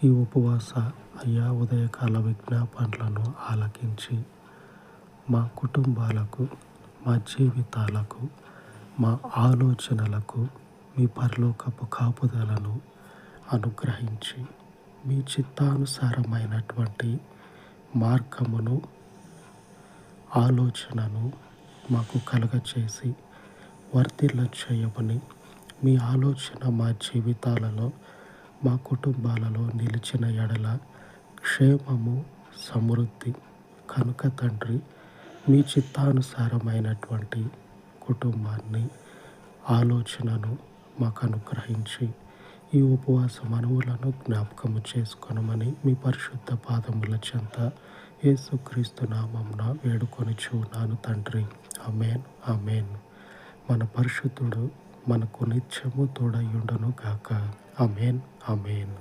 ఈ ఉపవాస అయ్యా ఉదయకాల విజ్ఞాపనలను ఆలకించి మా కుటుంబాలకు మా జీవితాలకు మా ఆలోచనలకు మీ పరలోకపు కాపుదలను అనుగ్రహించి మీ చిత్తానుసారమైనటువంటి మార్గమును ఆలోచనను మాకు కలగచేసి వర్తిల్ల చేయమని మీ ఆలోచన మా జీవితాలలో మా కుటుంబాలలో నిలిచిన ఎడల క్షేమము సమృద్ధి కనుక తండ్రి మీ చిత్తానుసారమైనటువంటి కుటుంబాన్ని ఆలోచనను మాకు అనుగ్రహించి ఈ ఉపవాస మనవులను జ్ఞాపకము చేసుకొనమని మీ పరిశుద్ధ పాదముల చెంత యేసుక్రీస్తు నామంన వేడుకొని చూనాను తండ్రి. అమేన్ అమేన్ మన పరిశుద్ధుడు మనకు నిత్యము తోడయుండును కాక అమేన్ అమేన్